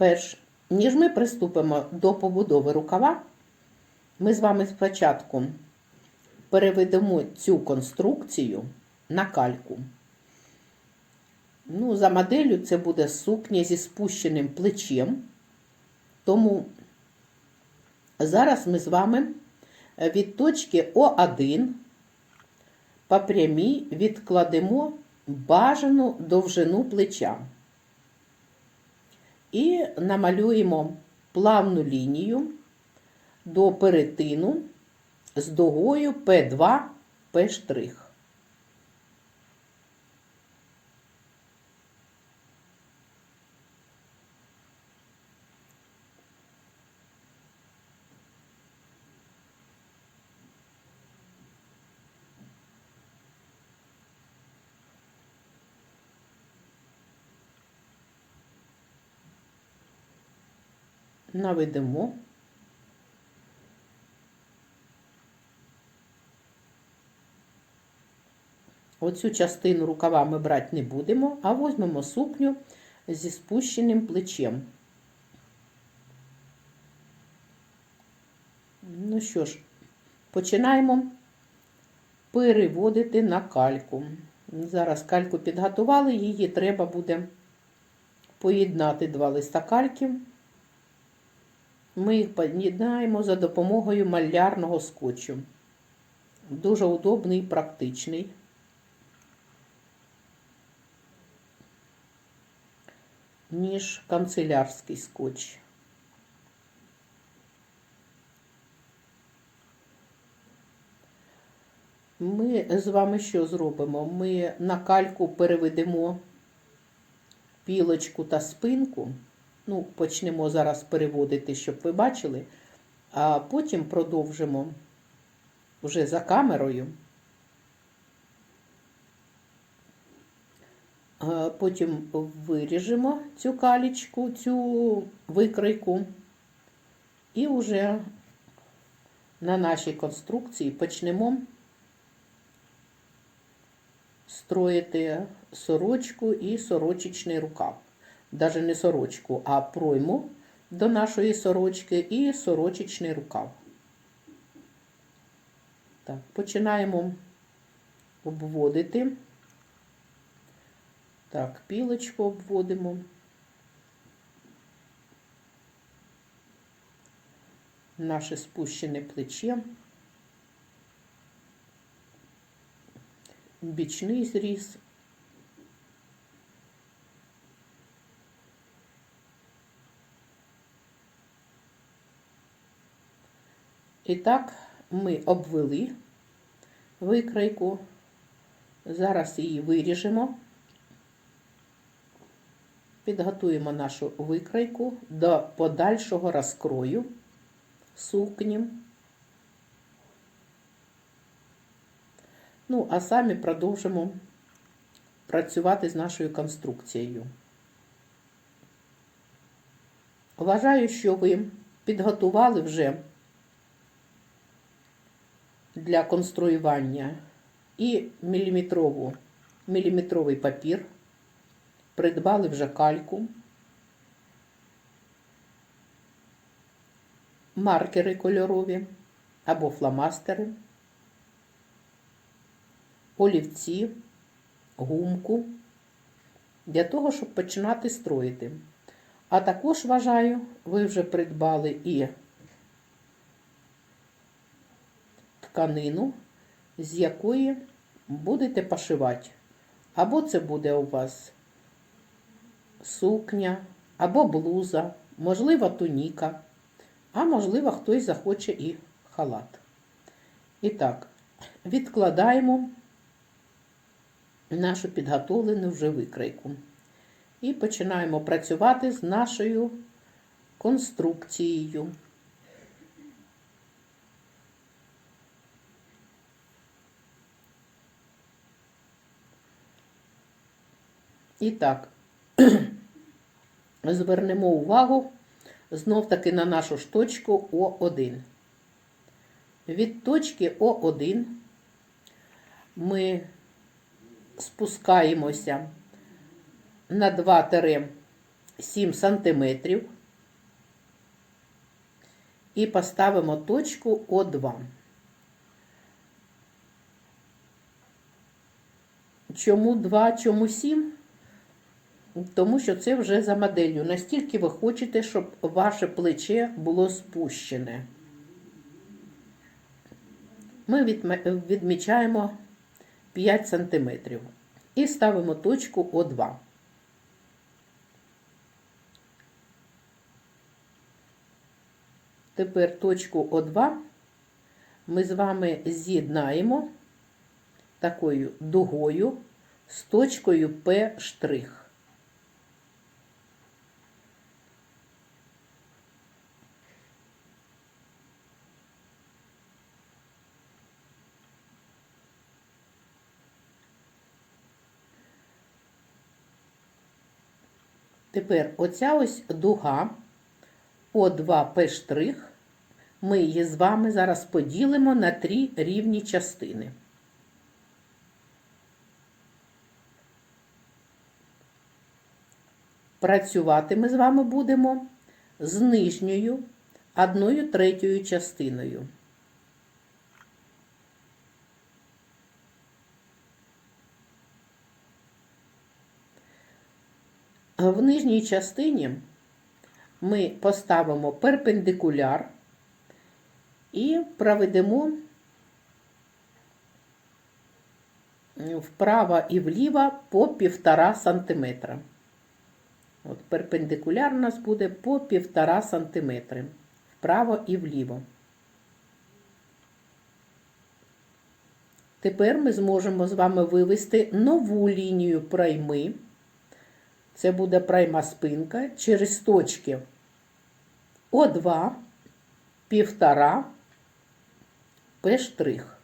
Перш ніж ми приступимо до побудови рукава, ми з вами спочатку переведемо цю конструкцію на кальку. Ну, за моделлю це буде сукня зі спущеним плечем. Тому зараз ми з вами від точки О1 по прямій відкладемо бажану довжину плеча. І намалюємо плавну лінію до перетину з дугою П2 П'. Наведемо. Оцю частину рукава ми брати не будемо, а візьмемо сукню зі спущеним плечем. Ну що ж, починаємо переводити на кальку. Зараз кальку підготували, її треба буде поєднати два листа кальки. Ми їх поєднаємо за допомогою малярного скотчу. Дуже удобний і практичний. ніж канцелярський скотч. Ми з вами що зробимо? Ми на кальку переведемо пілочку та спинку. Ну, почнемо зараз переводити, щоб ви бачили, а потім продовжимо вже за камерою. Потім виріжемо цю калічку, цю викройку, і вже на нашій конструкції почнемо строїти сорочку і сорочечний рукав. Навіть не сорочку, а пройму до нашої сорочки і сорочечний рукав. Так, починаємо обводити. Так, пілочку обводимо. Наше спущене плече. Бічний зріз. І так ми обвели викройку. Зараз її виріжемо. Підготуємо нашу викройку до подальшого розкрою сукні. Ну, а самі продовжимо працювати з нашою конструкцією. Вважаю, що ви підготували вже для конструювання і міліметрову, міліметровий папір. Придбали вже кальку, маркери кольорові або фломастери, олівці, гумку. Для того, щоб починати строїти. А також, вважаю, ви вже придбали і тканину, з якої будете пошивати. Або це буде у вас сукня або блуза, можливо, туніка, а можливо, хтось захоче і халат. І так, відкладаємо нашу підготовлену вже викройку. І починаємо працювати з нашою конструкцією. І так, звернемо увагу знов-таки на нашу ж точку О1. Від точки О1 ми спускаємося на 2 7 сантиметрів і поставимо точку О2. Чому 2, чому 7? Тому що це вже за моделлю. Настільки ви хочете, щоб ваше плече було спущене. Ми відмічаємо 5 см і ставимо точку О2. Тепер точку О2 ми з вами з'єднаємо такою дугою з точкою П штрих. Тепер оця ось дуга О2П штрих, ми її з вами зараз поділимо на три рівні частини. Працювати ми з вами будемо з нижньою одною третьою частиною. В нижній частині ми поставимо перпендикуляр і проведемо вправо і вліво по 1,5 см. От перпендикуляр у нас буде по 1,5 см. Вправо і вліво. Тепер ми зможемо з вами вивести нову лінію пройми. Це буде прайма спинка через точки О2, 1,5, П штрих.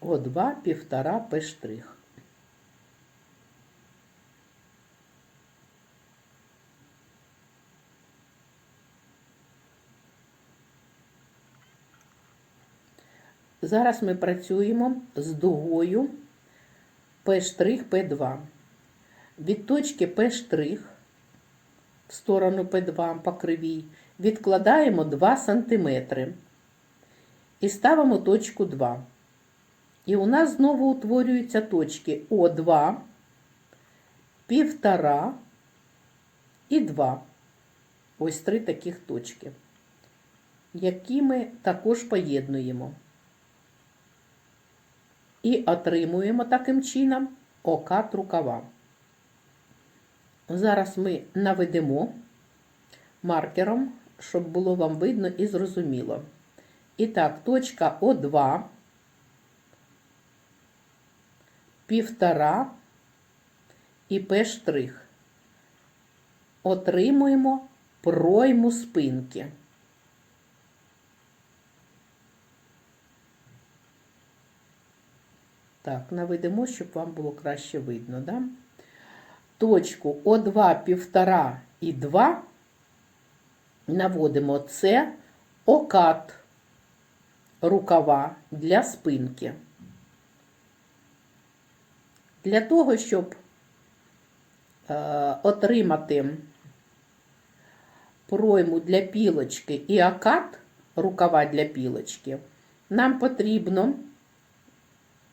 О2, 1,5, П штрих. Зараз ми працюємо з дугою П', П2. Від точки П' в сторону П2 по кривій відкладаємо 2 см і ставимо точку 2. І у нас знову утворюються точки О2, 1,5 і 2. Ось три таких точки, які ми також поєднуємо. І отримуємо таким чином окат рукава. Зараз ми наведемо маркером, щоб було вам видно і зрозуміло. І так, точка О2, півтора і П штрих. Отримуємо пройму спинки. Так, наведемо, щоб вам було краще видно. Да? Точку О2, 1,5 і 2 наводимо це окат рукава для спинки. Для того, щоб е, отримати пройму для пілочки і окат рукава для пілочки, нам потрібно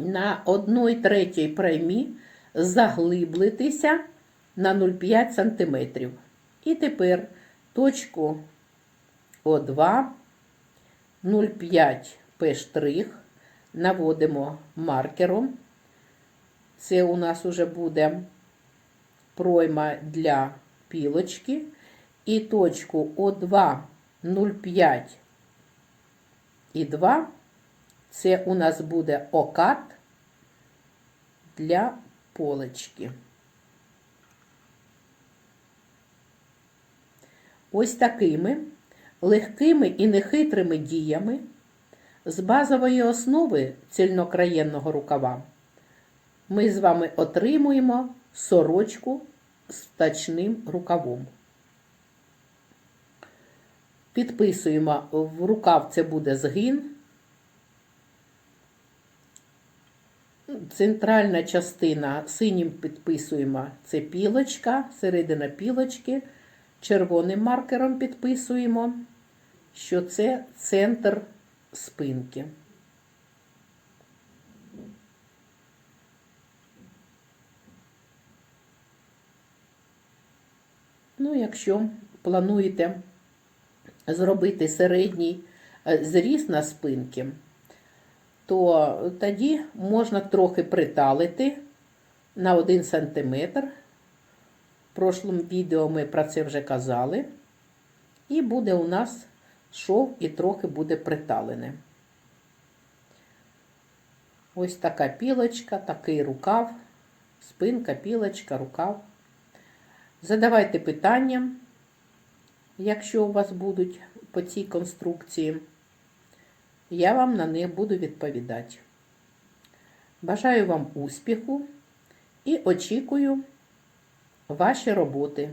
на 1 третій праймі заглиблитися на 0,5 см. І тепер точку О2, 0,5 П штрих наводимо маркером. Це у нас уже буде пройма для пілочки. І точку О2, 0,5 і 2 це у нас буде окат для полочки. Ось такими легкими і нехитрими діями з базової основи цільнокраєнного рукава ми з вами отримуємо сорочку з тачним рукавом. Підписуємо в рукав це буде згин. Центральна частина синім підписуємо це пілочка, середина пілочки. Червоним маркером підписуємо, що це центр спинки. Ну, якщо плануєте зробити середній е, зріз на спинки, то тоді можна трохи приталити на 1 см. В прошлому відео ми про це вже казали. І буде у нас шов і трохи буде приталене. Ось така пілочка, такий рукав, спинка, пілочка, рукав. Задавайте питання, якщо у вас будуть по цій конструкції. Я вам на них буду відповідати. Бажаю вам успіху і очікую ваші роботи.